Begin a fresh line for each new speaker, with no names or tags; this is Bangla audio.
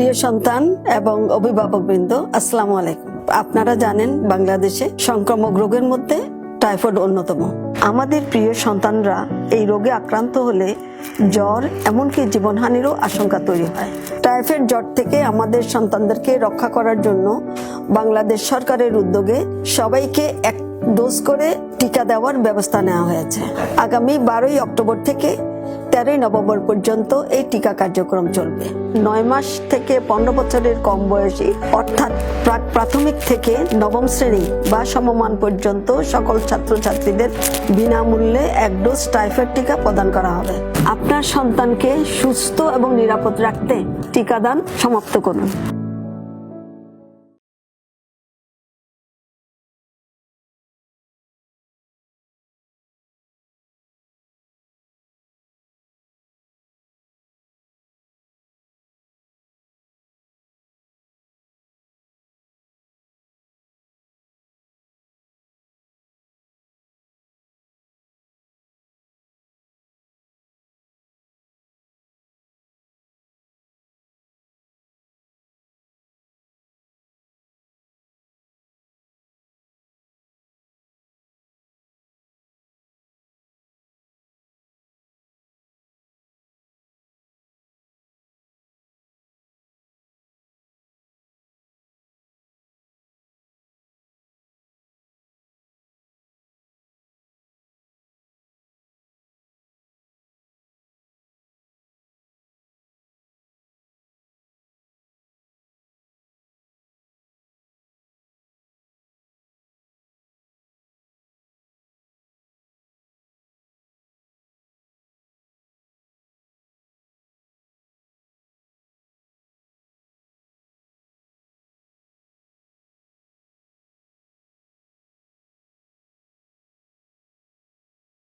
প্রিয় সন্তান এবং অভিভাবকবৃন্দ, আসসালামু আলাইকুম। আপনারা জানেন বাংলাদেশে সংক্রামক রোগের মধ্যে টাইফয়েড অন্যতম। আমাদের প্রিয় সন্তানরা এই রোগে আক্রান্ত হলে জ্বর এমনকি জীবনহানিরও আশঙ্কা তৈরি হয়। টাইফয়েড জ্বর থেকে আমাদের সন্তানদেরকে রক্ষা করার জন্য বাংলাদেশ সরকারের উদ্যোগে সবাইকে এক ডোজ করে টিকা দেওয়ার ব্যবস্থা নেওয়া হয়েছে। আগামী বারোই অক্টোবর থেকে তেরোই নভেম্বর পর্যন্ত এই টিকা কার্যক্রম চলবে। নয় মাস থেকে পনেরো বছরের কম বয়সী, অর্থাৎ প্রাক প্রাথমিক থেকে নবম শ্রেণি বা সমমান পর্যন্ত সকল ছাত্রছাত্রীদের বিনামূল্যে এক ডোজ টাইফয়েড টিকা প্রদান করা হবে। আপনার সন্তানকে সুস্থ এবং নিরাপদ রাখতে টিকাদান সমাপ্ত করুন।